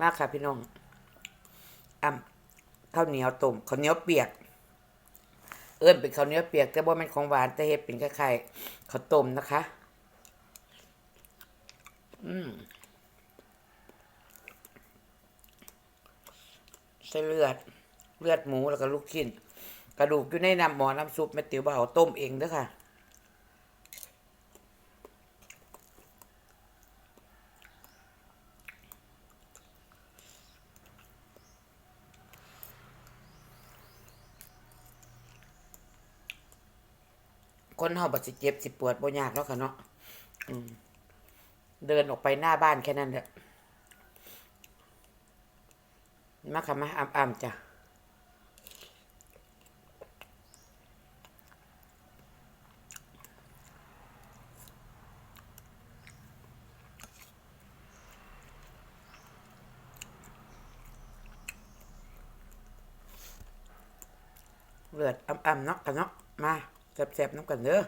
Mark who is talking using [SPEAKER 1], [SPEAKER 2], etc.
[SPEAKER 1] มากค่ะพี่น้องอ่ำข้าวเหนียวต้มข้าวเหนียวเปียก เอิ้นเป็นข้าวเหนียวเปียก แต่ว่ามันของหวานแต่เฮ็ดเป็นคล้ายๆข้าวต้มนะคะ อืมใส่เลือด เลือดหมูแล้วก็ลูกชิ้น กระดูกอยู่ในน้ำหมอน้ำซุปแม่ติ๋วบ่าวต้มเองเด้อค่ะ คนเฮาบัดสิเจ็บสิปวดบ่ยากแล้วค่ะเนาะเดินออกไปหน้าบ้านแค่นั้นแหละมาค่ะมาอ่ำๆจ้ะเลือดอ่ำๆเนาะกันเนาะมา แซ่บๆน้ำกันเด้อ